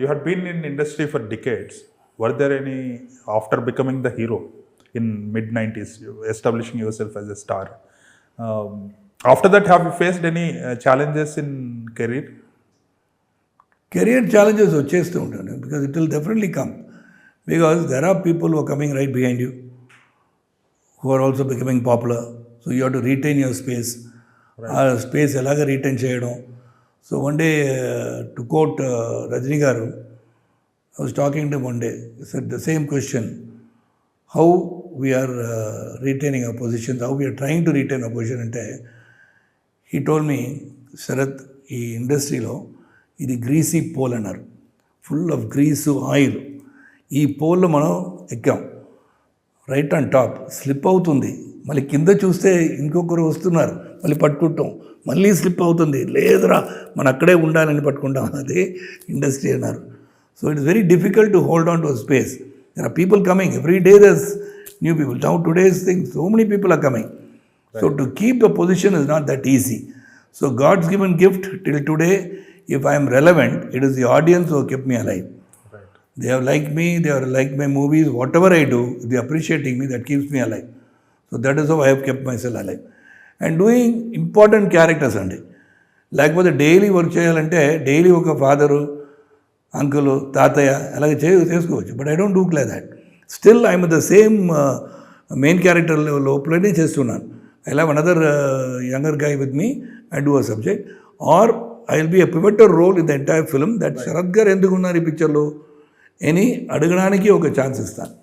you had been in industry for decades. Were there any after becoming the hero in mid 90s, you establishing yourself as a star? Um, after that, have you faced any uh, challenges in career? Career challenges వచ్చేస్తూ ఉంటాను because it will definitely come because there are people who coming right behind you who are also becoming popular so you have to retain your space ఆ space ఎలాగ retain చేయడం So one day to quote Rajini garu I was talking to one day said the same question how we are retaining a position how we are trying to retain a position అంటే ఈ told me Sarath ఈ ఇండస్ట్రీలో ఇది greasy pole అన్నారు. Full of grease oil ఈ పోల్లో మనం ఎక్కాం. రైట్ ఆన్ టాప్ స్లిప్ అవుతుంది. మళ్ళీ కింద చూస్తే ఇంకొకరు వస్తున్నారు. మళ్ళీ పట్టుకుంటాం. మళ్ళీ స్లిప్ అవుతుంది. లేదురా మనం అక్కడే ఉండాలని పట్టుకుంటాం. అదే ఇండస్ట్రీ అన్నారు. So it is very difficult to hold on to space there are people coming every day thus new people now today's thing so many people are coming so to keep the position is not that easy so God's given gift till today if I'm relevant it is the audience who kept me alive Right. they have liked me, they are like my movies, whatever I do, they appreciating me, that keeps me alive. So that is how I have kept myself alive. And doing important characters అండి. లేకపోతే daily work చేయాలంటే daily ఒక father uncle తాతయ్య అలాగే చే చేసుకోవచ్చు. But I don't do like that. Still I'm the same main character లోపలనే చేస్తున్నాను. I love another younger guy with me I do a subject. Or I will be a pivotal role in the entire film that Sarath garu ఎందుకు ఉన్నారు ఈ పిక్చర్లో? అని అడగడానికి ఒక chance ఇస్తాను.